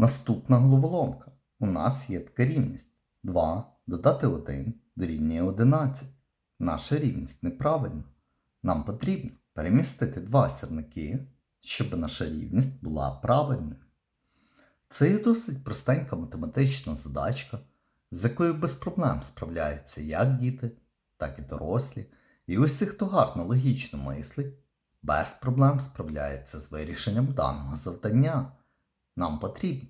Наступна головоломка. У нас є така рівність. 2 додати 1 дорівнює 11. Наша рівність неправильна. Нам потрібно перемістити два сірники, щоб наша рівність була правильною. Це є досить простенька математична задачка, з якою без проблем справляються як діти, так і дорослі. І усі, хто гарно логічно мислить, без проблем справляється з вирішенням даного завдання. Нам потрібно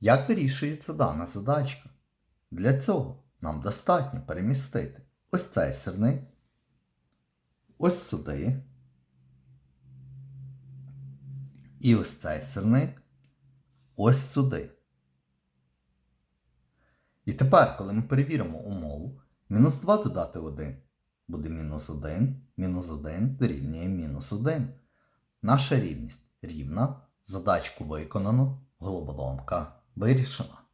Як вирішується дана задачка? Для цього нам достатньо перемістити ось цей сірник, ось сюди. І ось цей сірник ось сюди. І тепер, коли ми перевіримо умову, мінус 2 додати 1 буде мінус 1, мінус 1 дорівнює мінус 1. Наша рівність рівна, задачку виконано, головоломка вирішена.